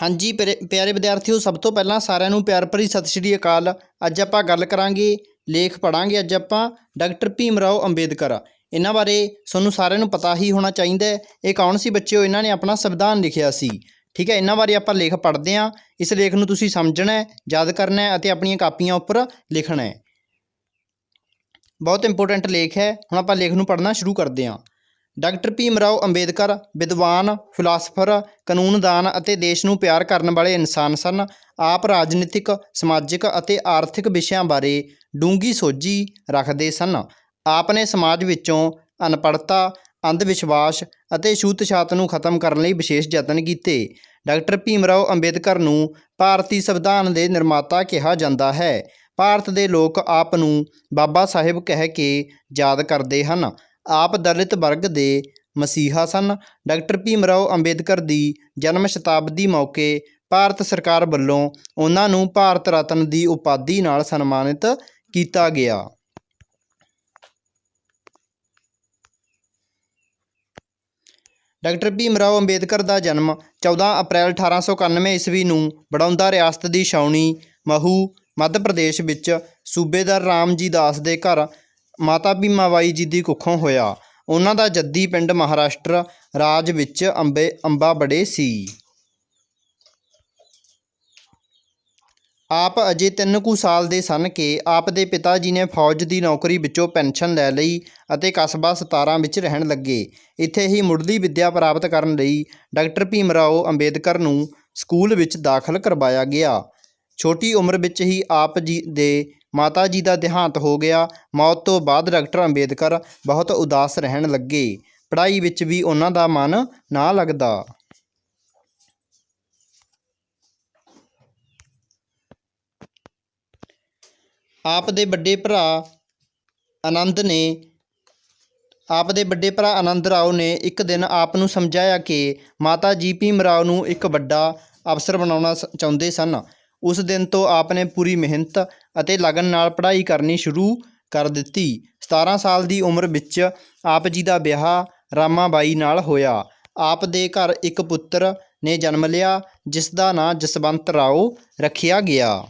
ਹਾਂਜੀ ਪਿਆਰੇ ਪਿਆਰੇ ਵਿਦਿਆਰਥੀਓ, ਸਭ ਤੋਂ ਪਹਿਲਾਂ ਸਾਰਿਆਂ ਨੂੰ ਪਿਆਰ ਭਰੀ ਸਤਿ ਸ਼੍ਰੀ ਅਕਾਲ। ਅੱਜ ਆਪਾਂ ਗੱਲ ਕਰਾਂਗੇ, ਲੇਖ ਪੜਾਂਗੇ ਅੱਜ ਆਪਾਂ, ਡਾਕਟਰ ਭੀਮ ਰਾਓ ਅੰਬੇਦਕਰ। ਇਹਨਾਂ ਬਾਰੇ ਤੁਹਾਨੂੰ ਸਾਰਿਆਂ ਨੂੰ ਪਤਾ ਹੀ ਹੋਣਾ ਚਾਹੀਦਾ ਇਹ ਕੌਣ ਸੀ ਬੱਚਿਓ ਇਹਨਾਂ ਨੇ ਆਪਣਾ ਸੰਵਿਧਾਨ ਲਿਖਿਆ ਸੀ। ਠੀਕ ਹੈ, ਇਹਨਾਂ ਬਾਰੇ ਆਪਾਂ ਲੇਖ ਪੜ੍ਹਦੇ ਹਾਂ, ਇਸ ਲੇਖ ਨੂੰ ਤੁਸੀਂ ਸਮਝਣਾ ਹੈ, ਯਾਦ ਕਰਨਾ ਹੈ ਅਤੇ ਆਪਣੀਆਂ ਕਾਪੀਆਂ ਉੱਪਰ ਲਿਖਣਾ ਹੈ। ਬਹੁਤ ਇੰਪੋਰਟੈਂਟ ਲੇਖ ਹੈ, ਹੁਣ ਆਪਾਂ ਲੇਖ ਨੂੰ ਪੜ੍ਹਨਾ ਸ਼ੁਰੂ ਕਰਦੇ ਹਾਂ। ਡਾਕਟਰ ਭੀਮ ਰਾਓ ਅੰਬੇਦਕਰ, ਵਿਦਵਾਨ, ਫਿਲਾਸਫਰ, ਕਾਨੂੰਨਦਾਨ ਅਤੇ ਦੇਸ਼ ਨੂੰ ਪਿਆਰ ਕਰਨ ਵਾਲੇ ਇਨਸਾਨ ਸਨ। ਆਪ ਰਾਜਨੀਤਿਕ, ਸਮਾਜਿਕ ਅਤੇ ਆਰਥਿਕ ਵਿਸ਼ਿਆਂ ਬਾਰੇ ਡੂੰਘੀ ਸੋਝੀ ਰੱਖਦੇ ਸਨ। ਆਪ ਨੇ ਸਮਾਜ ਵਿੱਚੋਂ ਅਨਪੜ੍ਹਤਾ ਅੰਧ ਵਿਸ਼ਵਾਸ ਅਤੇ ਛੂਤ-ਛਾਤ ਨੂੰ ਖਤਮ ਕਰਨ ਲਈ ਵਿਸ਼ੇਸ਼ ਯਤਨ ਕੀਤੇ। ਡਾਕਟਰ ਭੀਮ ਰਾਓ ਅੰਬੇਦਕਰ ਨੂੰ ਭਾਰਤੀ ਸੰਵਿਧਾਨ ਦੇ ਨਿਰਮਾਤਾ ਕਿਹਾ ਜਾਂਦਾ ਹੈ। ਭਾਰਤ ਦੇ ਲੋਕ ਆਪ ਨੂੰ ਬਾਬਾ ਸਾਹਿਬ ਕਹਿ ਕੇ ਯਾਦ ਕਰਦੇ ਹਨ। ਆਪ ਦਲਿਤ ਵਰਗ ਦੇ ਮਸੀਹਾ ਸਨ। ਡਾਕਟਰ ਭੀਮ ਰਾਓ ਅੰਬੇਦਕਰ ਦੀ ਜਨਮ ਸ਼ਤਾਬਦੀ ਮੌਕੇ ਭਾਰਤ ਸਰਕਾਰ ਵੱਲੋਂ ਉਹਨਾਂ ਨੂੰ ਭਾਰਤ ਰਤਨ ਦੀ ਉਪਾਧੀ ਨਾਲ ਸਨਮਾਨਿਤ ਕੀਤਾ ਗਿਆ। ਡਾਕਟਰ ਭੀਮ ਰਾਓ ਅੰਬੇਦਕਰ ਦਾ ਜਨਮ 14 ਅਪ੍ਰੈਲ 1891 ਈਸਵੀ ਨੂੰ ਬੜੌਦਾ ਰਿਆਸਤ ਦੀ ਛਾਉਣੀ ਮਹੂ ਮੱਧ ਪ੍ਰਦੇਸ਼ ਵਿੱਚ ਸੂਬੇਦਾਰ ਰਾਮ ਜੀ ਦਾਸ ਦੇ ਘਰ ਮਾਤਾ ਭੀਮਾ ਬਾਈ ਜੀ ਦੀ ਕੁੱਖੋਂ ਹੋਇਆ। ਉਹਨਾਂ ਦਾ ਜੱਦੀ ਪਿੰਡ ਮਹਾਰਾਸ਼ਟਰ ਰਾਜ ਵਿੱਚ ਅੰਬੇ, ਅੰਬਾ ਬੜੇ ਸੀ। ਆਪ ਅਜੇ ਤਿੰਨ ਕੁ ਸਾਲ ਦੇ ਸਨ ਕਿ ਆਪ ਦੇ ਪਿਤਾ ਜੀ ਨੇ ਫੌਜ ਦੀ ਨੌਕਰੀ ਵਿੱਚੋਂ ਪੈਨਸ਼ਨ ਲੈ ਲਈ ਅਤੇ ਕਸਬਾ 17 ਵਿੱਚ ਰਹਿਣ ਲੱਗੇ। ਇੱਥੇ ਹੀ ਮੁੱਢਲੀ ਵਿੱਦਿਆ ਪ੍ਰਾਪਤ ਕਰਨ ਲਈ ਡਾਕਟਰ ਭੀਮ ਰਾਓ ਅੰਬੇਦਕਰ ਨੂੰ ਸਕੂਲ ਵਿੱਚ ਦਾਖਲ ਕਰਵਾਇਆ ਗਿਆ। ਛੋਟੀ ਉਮਰ ਵਿੱਚ ਹੀ ਆਪ ਜੀ ਦੇ ਮਾਤਾ ਜੀ ਦਾ ਦੇਹਾਂਤ ਹੋ ਗਿਆ। ਮੌਤ ਤੋਂ ਬਾਅਦ ਡਾਕਟਰ ਅੰਬੇਦਕਰ ਬਹੁਤ ਉਦਾਸ ਰਹਿਣ ਲੱਗੇ। ਪੜ੍ਹਾਈ ਵਿੱਚ ਵੀ ਉਹਨਾਂ ਦਾ ਮਨ ਨਾ ਲੱਗਦਾ। ਆਪ ਦੇ ਵੱਡੇ ਭਰਾ ਆਨੰਦ ਨੇ, ਆਪ ਦੇ ਵੱਡੇ ਭਰਾ ਆਨੰਦ ਰਾਓ ਨੇ ਇੱਕ ਦਿਨ ਆਪ ਨੂੰ ਸਮਝਾਇਆ ਕਿ ਮਾਤਾ ਜੀ ਭੀਮ ਰਾਓ ਨੂੰ ਇੱਕ ਵੱਡਾ ਅਫਸਰ ਬਣਾਉਣਾ ਸ- ਚਾਹੁੰਦੇ ਸਨ। ਉਸ ਦਿਨ ਤੋਂ ਆਪ ਨੇ ਪੂਰੀ ਮਿਹਨਤ ਅਤੇ ਲਗਨ ਨਾਲ ਪੜ੍ਹਾਈ ਕਰਨੀ ਸ਼ੁਰੂ ਕਰ ਦਿੱਤੀ। 17 ਸਾਲ ਦੀ ਉਮਰ ਵਿੱਚ ਆਪ ਜੀ ਦਾ ਵਿਆਹ ਰਾਮਾਬਾਈ ਨਾਲ ਹੋਇਆ। ਆਪ ਦੇ ਘਰ ਇੱਕ ਪੁੱਤਰ ਨੇ ਜਨਮ ਲਿਆ, ਜਿਸ ਦਾ ਨਾਂ ਜਸਵੰਤ ਰਾਓ ਰੱਖਿਆ ਗਿਆ।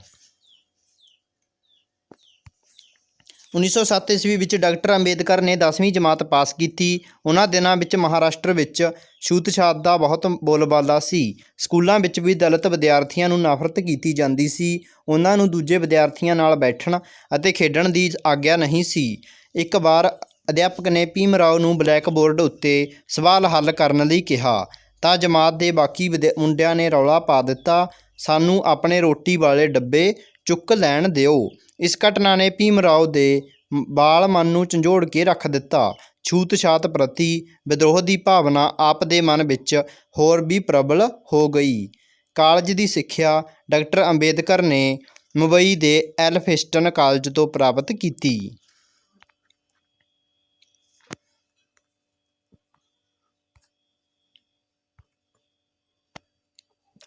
1907 ਈਸਵੀ ਵਿੱਚ ਡਾਕਟਰ ਅੰਬੇਦਕਰ ਨੇ 10ਵੀਂ ਜਮਾਤ ਪਾਸ ਕੀਤੀ। ਉਹਨਾਂ ਦਿਨਾਂ ਵਿੱਚ ਮਹਾਰਾਸ਼ਟਰ ਵਿੱਚ ਛੂਤ-ਛਾਤ ਦਾ ਬਹੁਤ ਬੋਲਬਾਲਾ ਸੀ। ਸਕੂਲਾਂ ਵਿੱਚ ਵੀ ਦਲਿਤ ਵਿਦਿਆਰਥੀਆਂ ਨੂੰ ਨਫ਼ਰਤ ਕੀਤੀ ਜਾਂਦੀ ਸੀ। ਉਹਨਾਂ ਨੂੰ ਦੂਜੇ ਵਿਦਿਆਰਥੀਆਂ ਨਾਲ ਬੈਠਣ ਅਤੇ ਖੇਡਣ ਦੀ ਆਗਿਆ ਨਹੀਂ ਸੀ। ਇੱਕ ਵਾਰ ਅਧਿਆਪਕ ਨੇ ਭੀਮ ਰਾਓ ਨੂੰ ਬਲੈਕ ਬੋਰਡ ਉੱਤੇ ਸਵਾਲ ਹੱਲ ਕਰਨ ਲਈ ਕਿਹਾ, ਤਾਂ ਜਮਾਤ ਦੇ ਬਾਕੀ ਵਿਦਿਆ- ਮੁੰਡਿਆਂ ਨੇ ਰੌਲਾ ਪਾ ਦਿੱਤਾ। ਸਾਨੂੰ ਆਪਣੇ ਰੋਟੀ ਵਾਲੇ ਡੱਬੇ ਚੁੱਕ ਲੈਣ ਦਿਓ। ਇਸ ਘਟਨਾ ਨੇ ਭੀਮ ਰਾਓ ਦੇ ਬਾਲ ਮਨ ਨੂੰ ਝੰਜੋੜ ਕੇ ਰੱਖ ਦਿੱਤਾ। ਛੂਤ-ਛਾਤ ਪ੍ਰਤੀ ਵਿਦਰੋਹ ਦੀ ਭਾਵਨਾ ਆਪ ਦੇ ਮਨ ਵਿੱਚ ਹੋਰ ਵੀ ਪ੍ਰਬਲ ਹੋ ਗਈ। ਕਾਲਜ ਦੀ ਸਿੱਖਿਆ ਡਾਕਟਰ ਅੰਬੇਦਕਰ ਨੇ ਮੁੰਬਈ ਦੇ ਐਲਫਿਸਟਨ ਕਾਲਜ ਤੋਂ ਪ੍ਰਾਪਤ ਕੀਤੀ।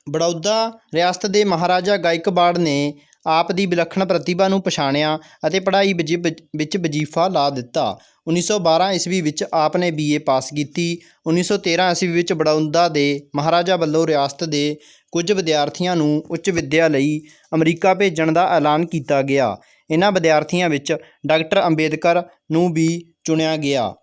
ਬੜੌਦਾ ਰਿਆਸਤ ਦੇ ਮਹਾਰਾਜਾ ਗਾਇਕਵਾੜ ਨੇ ਆਪ ਦੀ ਵਿਲੱਖਣ ਪ੍ਰਤਿਭਾ ਨੂੰ ਪਛਾਣਿਆ ਅਤੇ ਪੜ੍ਹਾਈ ਵਿੱਚ ਵਿੱਚ ਵਜ਼ੀਫਾ ਲਾ ਦਿੱਤਾ। 1912 ਈਸਵੀ ਵਿੱਚ ਆਪ ਨੇ ਬੀਏ ਪਾਸ ਕੀਤੀ। 1913 ਈਸਵੀ ਵਿੱਚ ਬੜੌਦਾ ਦੇ ਮਹਾਰਾਜਾ ਵੱਲੋਂ ਰਿਆਸਤ ਦੇ ਕੁਝ ਵਿਦਿਆਰਥੀਆਂ ਨੂੰ ਉੱਚ ਵਿੱਦਿਆ ਲਈ ਅਮਰੀਕਾ ਭੇਜਣ ਦਾ ਐਲਾਨ ਕੀਤਾ ਗਿਆ। ਇਹਨਾਂ ਵਿਦਿਆਰਥੀਆਂ ਵਿੱਚ ਡਾਕਟਰ ਅੰਬੇਦਕਰ ਨੂੰ ਵੀ ਚੁਣਿਆ ਗਿਆ।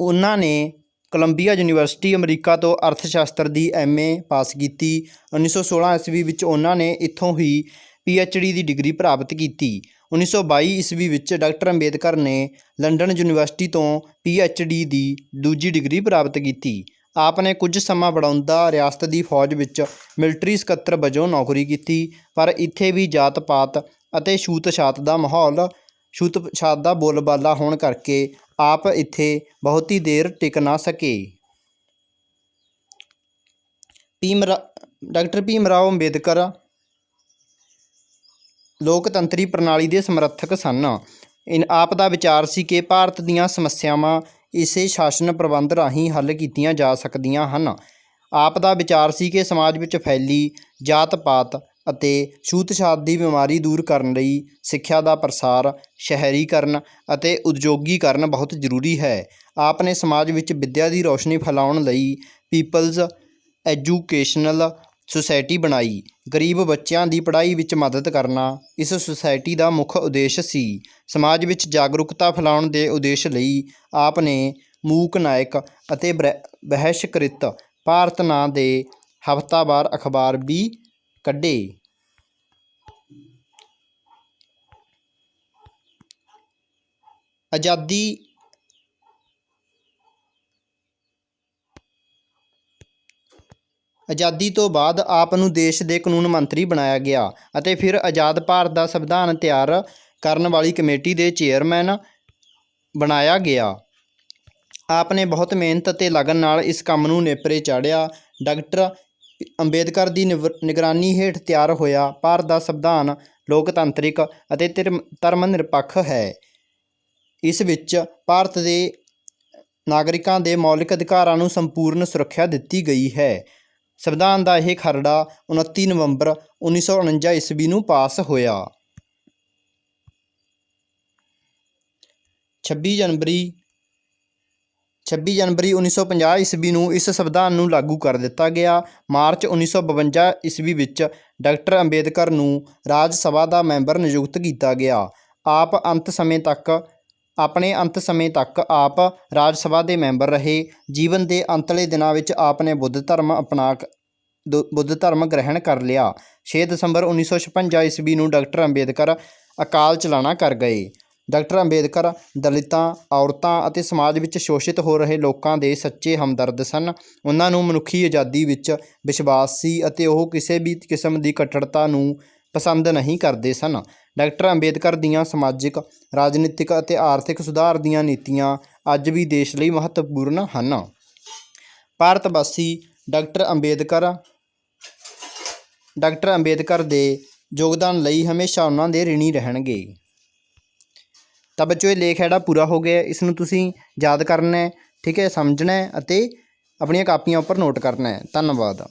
ਉਹਨਾਂ ਨੇ ਕੋਲੰਬੀਆ ਯੂਨੀਵਰਸਿਟੀ ਅਮਰੀਕਾ ਤੋਂ ਅਰਥ ਸ਼ਾਸਤਰ ਦੀ ਐਮਏ ਪਾਸ ਕੀਤੀ। 1916 ਈਸਵੀ ਵਿੱਚ ਉਹਨਾਂ ਨੇ ਇੱਥੋਂ ਹੀ ਪੀ ਐੱਚ ਡੀ ਦੀ ਡਿਗਰੀ ਪ੍ਰਾਪਤ ਕੀਤੀ। 1922 ਈਸਵੀ ਵਿੱਚ ਡਾਕਟਰ ਅੰਬੇਦਕਰ ਨੇ ਲੰਡਨ ਯੂਨੀਵਰਸਿਟੀ ਤੋਂ ਪੀ ਐੱਚ ਡੀ ਦੀ ਦੂਜੀ ਡਿਗਰੀ ਪ੍ਰਾਪਤ ਕੀਤੀ। ਆਪ ਨੇ ਕੁਝ ਸਮਾਂ ਬੜੌਦਾ ਰਿਆਸਤ ਦੀ ਫੌਜ ਵਿੱਚ ਮਿਲਟਰੀ ਸਕੱਤਰ ਵਜੋਂ ਨੌਕਰੀ ਕੀਤੀ, ਪਰ ਇੱਥੇ ਵੀ ਜਾਤ-ਪਾਤ ਅਤੇ ਛੂਤ-ਛਾਤ ਦਾ ਮਾਹੌਲ, ਛੂਤ-ਛਾਤ ਦਾ ਬੋਲਬਾਲਾ ਹੋਣ ਕਰਕੇ ਆਪ ਇੱਥੇ ਬਹੁਤੀ ਦੇਰ ਟਿਕ ਨਾ ਸਕੇ। ਭੀਮ ਰਾ, ਡਾਕਟਰ ਭੀਮ ਰਾਓ ਅੰਬੇਦਕਰ ਲੋਕਤੰਤਰੀ ਪ੍ਰਣਾਲੀ ਦੇ ਸਮਰਥਕ ਸਨ। ਇਨ ਆਪ ਦਾ ਵਿਚਾਰ ਸੀ ਕਿ ਭਾਰਤ ਦੀਆਂ ਸਮੱਸਿਆਵਾਂ ਇਸੇ ਸ਼ਾਸਨ ਪ੍ਰਬੰਧ ਰਾਹੀਂ ਹੱਲ ਕੀਤੀਆਂ ਜਾ ਸਕਦੀਆਂ ਹਨ। ਆਪ ਦਾ ਵਿਚਾਰ ਸੀ ਕਿ ਸਮਾਜ ਵਿੱਚ ਫੈਲੀ ਜਾਤ-ਪਾਤ ਅਤੇ ਛੂਤ-ਛਾਤ ਦੀ ਬਿਮਾਰੀ ਦੂਰ ਕਰਨ ਲਈ ਸਿੱਖਿਆ ਦਾ ਪ੍ਰਸਾਰ ਸ਼ਹਿਰੀਕਰਨ ਅਤੇ ਉਦਯੋਗੀਕਰਨ ਬਹੁਤ ਜ਼ਰੂਰੀ ਹੈ। ਆਪ ਨੇ ਸਮਾਜ ਵਿੱਚ ਵਿੱਦਿਆ ਦੀ ਰੌਸ਼ਨੀ ਫੈਲਾਉਣ ਲਈ ਪੀਪਲਜ਼ ਐਜੂਕੇਸ਼ਨਲ ਸੁਸਾਇਟੀ ਬਣਾਈ। ਗਰੀਬ ਬੱਚਿਆਂ ਦੀ ਪੜ੍ਹਾਈ ਵਿੱਚ ਮਦਦ ਕਰਨਾ ਇਸ ਸੁਸਾਇਟੀ ਦਾ ਮੁੱਖ ਉਦੇਸ਼ ਸੀ। ਸਮਾਜ ਵਿੱਚ ਜਾਗਰੂਕਤਾ ਫੈਲਾਉਣ ਦੇ ਉਦੇਸ਼ ਲਈ ਆਪ ਨੇ ਮੂਕ ਨਾਇਕ ਅਤੇ ਬ੍ਰੈ- ਬਹਿਸ਼ਕ੍ਰਿਤ ਭਾਰਤ ਨਾਂ ਦੇ ਹਫ਼ਤਾਵਾਰ ਅਖਬਾਰ ਵੀ ਕੱਢੇ। ਆਜ਼ਾਦੀ ਆਜ਼ਾਦੀ ਤੋਂ ਬਾਅਦ ਆਪ ਨੂੰ ਦੇਸ਼ ਦੇ ਕਾਨੂੰਨ ਮੰਤਰੀ ਬਣਾਇਆ ਗਿਆ ਅਤੇ ਫਿਰ ਆਜ਼ਾਦ ਭਾਰਤ ਦਾ ਸੰਵਿਧਾਨ ਤਿਆਰ ਕਰਨ ਵਾਲੀ ਕਮੇਟੀ ਦੇ ਚੇਅਰਮੈਨ ਬਣਾਇਆ ਗਿਆ। ਆਪ ਨੇ ਬਹੁਤ ਮਿਹਨਤ ਅਤੇ ਲਗਨ ਨਾਲ ਇਸ ਕੰਮ ਨੂੰ ਨੇਪਰੇ ਚਾੜਿਆ ਡਾਕਟਰ ਅੰਬੇਦਕਰ ਦੀ ਨਿਵ- ਨਿਗਰਾਨੀ ਹੇਠ ਤਿਆਰ ਹੋਇਆ। ਭਾਰਤ ਦਾ ਸੰਵਿਧਾਨ ਲੋਕਤੰਤਰਿਕ ਅਤੇ ਧਰਮ ਧਰਮ ਨਿਰਪੱਖ ਹੈ। ਇਸ ਵਿੱਚ ਭਾਰਤ ਦੇ ਨਾਗਰਿਕਾਂ ਦੇ ਮੌਲਿਕ ਅਧਿਕਾਰਾਂ ਨੂੰ ਸੰਪੂਰਨ ਸੁਰੱਖਿਆ ਦਿੱਤੀ ਗਈ ਹੈ। ਸੰਵਿਧਾਨ ਦਾ ਇਹ ਖਰੜਾ 29 ਨਵੰਬਰ 1949 ਈਸਵੀ ਨੂੰ ਪਾਸ ਹੋਇਆ। 26 ਜਨਵਰੀ 26 ਜਨਵਰੀ 1950 ਈਸਵੀ ਨੂੰ ਇਸ ਸੰਵਿਧਾਨ ਨੂੰ ਲਾਗੂ ਕਰ ਦਿੱਤਾ ਗਿਆ। ਮਾਰਚ 1952 ਈਸਵੀ ਵਿੱਚ ਡਾਕਟਰ ਅੰਬੇਦਕਰ ਨੂੰ ਰਾਜ ਸਭਾ ਦਾ ਮੈਂਬਰ ਨਿਯੁਕਤ ਕੀਤਾ ਗਿਆ। ਆਪ ਅੰਤ ਸਮੇਂ ਤੱਕ ਆਪਣੇ ਅੰਤ ਸਮੇਂ ਤੱਕ ਆਪ ਰਾਜ ਸਭਾ ਦੇ ਮੈਂਬਰ ਰਹੇ। ਜੀਵਨ ਦੇ ਅੰਤਲੇ ਦਿਨਾਂ ਵਿੱਚ ਆਪ ਨੇ ਬੁੱਧ ਧਰਮ ਅਪਣਾ ਦੁ- ਬੁੱਧ ਧਰਮ ਗ੍ਰਹਿਣ ਕਰ ਲਿਆ। 6 ਦਸੰਬਰ 1956 ਈਸਵੀ ਨੂੰ ਡਾਕਟਰ ਅੰਬੇਦਕਰ ਅਕਾਲ ਚਲਾਣਾ ਕਰ ਗਏ। ਡਾਕਟਰ ਅੰਬੇਦਕਰ ਦਲਿਤਾਂ, ਔਰਤਾਂ ਅਤੇ ਸਮਾਜ ਵਿੱਚ ਸ਼ੋਸ਼ਿਤ ਹੋ ਰਹੇ ਲੋਕਾਂ ਦੇ ਸੱਚੇ ਹਮਦਰਦ ਸਨ। ਉਹਨਾਂ ਨੂੰ ਮਨੁੱਖੀ ਆਜ਼ਾਦੀ ਵਿੱਚ ਵਿਸ਼ਵਾਸ ਸੀ ਅਤੇ ਉਹ ਕਿਸੇ ਵੀ ਕਿਸਮ ਦੀ ਕੱਟੜਤਾ ਨੂੰ ਪਸੰਦ ਨਹੀਂ ਕਰਦੇ ਸਨ। ਡਾਕਟਰ ਅੰਬੇਦਕਰ ਦੀਆਂ ਸਮਾਜਿਕ, ਰਾਜਨੀਤਿਕ ਅਤੇ ਆਰਥਿਕ ਸੁਧਾਰ ਦੀਆਂ ਨੀਤੀਆਂ ਅੱਜ ਵੀ ਦੇਸ਼ ਲਈ ਮਹੱਤਵਪੂਰਨ ਹਨ। ਭਾਰਤ ਵਾਸੀ ਡਾਕਟਰ ਅੰਬੇਦਕਰ ਡਾਕਟਰ ਅੰਬੇਦਕਰ ਦੇ ਯੋਗਦਾਨ ਲਈ ਹਮੇਸ਼ਾ ਉਹਨਾਂ ਦੇ ਰਿਣੀ ਰਹਿਣਗੇ। ਤਾਂ ਬੱਚੋ, ਇਹ ਲੇਖ ਜਿਹੜਾ ਪੂਰਾ ਹੋ ਗਿਆ। ਇਸ ਨੂੰ ਤੁਸੀਂ ਯਾਦ ਕਰਨਾ ਹੈ, ਠੀਕ ਹੈ, ਸਮਝਣਾ ਹੈ ਅਤੇ ਆਪਣੀਆਂ ਕਾਪੀਆਂ ਉੱਪਰ ਨੋਟ ਕਰਨਾ ਹੈ। ਧੰਨਵਾਦ।